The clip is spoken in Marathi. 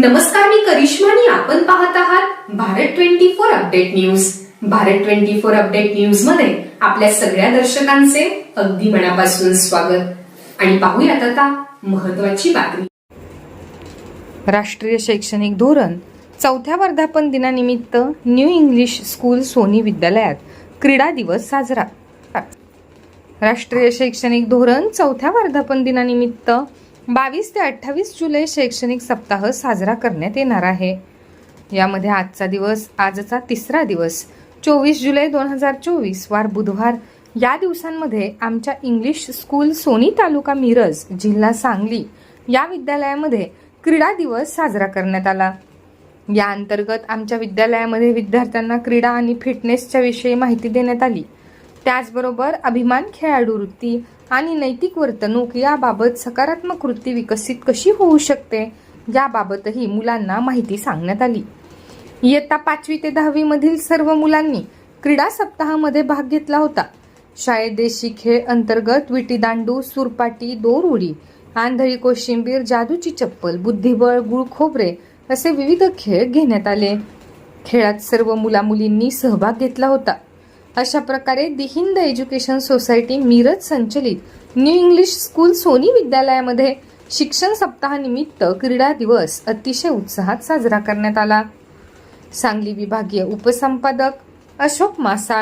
नमस्कार मी करिश्मा आणि आपण पाहत आहात Bharat twenty four update news. Bharat twenty four update न्यूजमध्ये आपल्या सगळ्या दर्शकांचे अगदी मनापासून स्वागत. आणि पाहूयात आता महत्वाची बातमी. राष्ट्रीय शैक्षणिक धोरण चौथ्या वर्धापन दिनानिमित्त न्यू इंग्लिश स्कूल सोनी विद्यालयात क्रीडा दिवस साजरा. राष्ट्रीय शैक्षणिक धोरण चौथ्या वर्धापन दिनानिमित्त बावीस ते अठ्ठावीस जुलै शैक्षणिक सप्ताह साजरा करण्यात येणार आहे. यामध्ये आजचा दिवस आजचा तिसरा दिवस चोवीस जुलै दोन हजार चोवीस वार बुधवार. या दिवसांमध्ये आमच्या इंग्लिश स्कूल सोनी तालुका मिरज जिल्हा सांगली या विद्यालयामध्ये क्रीडा दिवस साजरा करण्यात आला. या अंतर्गत आमच्या विद्यालयामध्ये विद्यार्थ्यांना क्रीडा आणि फिटनेसच्या विषयी माहिती देण्यात आली. त्याचबरोबर अभिमान खेळाडू वृत्ती आणि नैतिक वर्तणूक याबाबत सकारात्मक वृत्ती विकसित कशी होऊ शकते याबाबतही मुलांना माहिती सांगण्यात आली. इयत्ता पाचवी ते दहावी मधील सर्व मुलांनी क्रीडा सप्ताहामध्ये भाग घेतला होता. शाळेत देशी खेळ अंतर्गत विटीदांडू सुरपाटी दोर उडी आंधळी कोशिंबीर जादूची चप्पल बुद्धिबळ गुळ खोबरे असे विविध खेळ घेण्यात आले. खेळात सर्व मुलामुलींनी सहभाग घेतला होता. अशा प्रकारे दि हिंद एज्युकेशन सोसायटी मिरज संचलित न्यू इंग्लिश स्कूल सोनी विद्यालयामध्ये शिक्षण सप्ताहानिमित्त क्रीडा दिवस अतिशय उत्साहात साजरा करण्यात आला. सांगली विभागीय उपसंपादक अशोक मासाळ